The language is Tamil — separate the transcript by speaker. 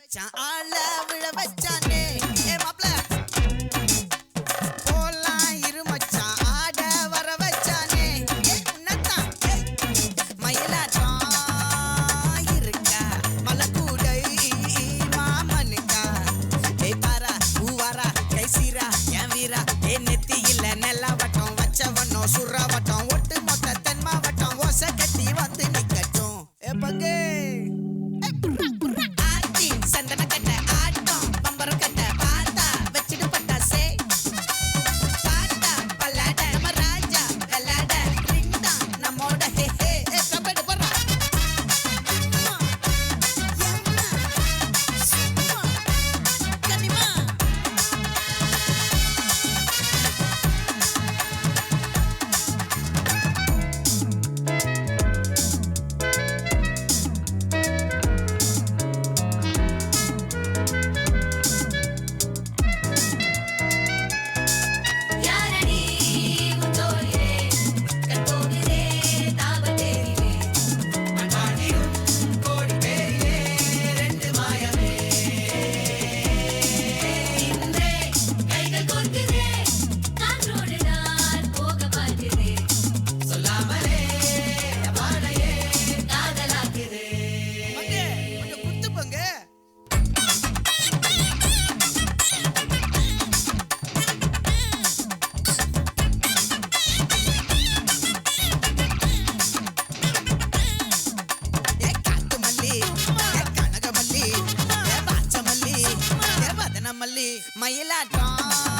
Speaker 1: வச்சான். ஆள விழ வச்சானே. மயிலாட்டம்.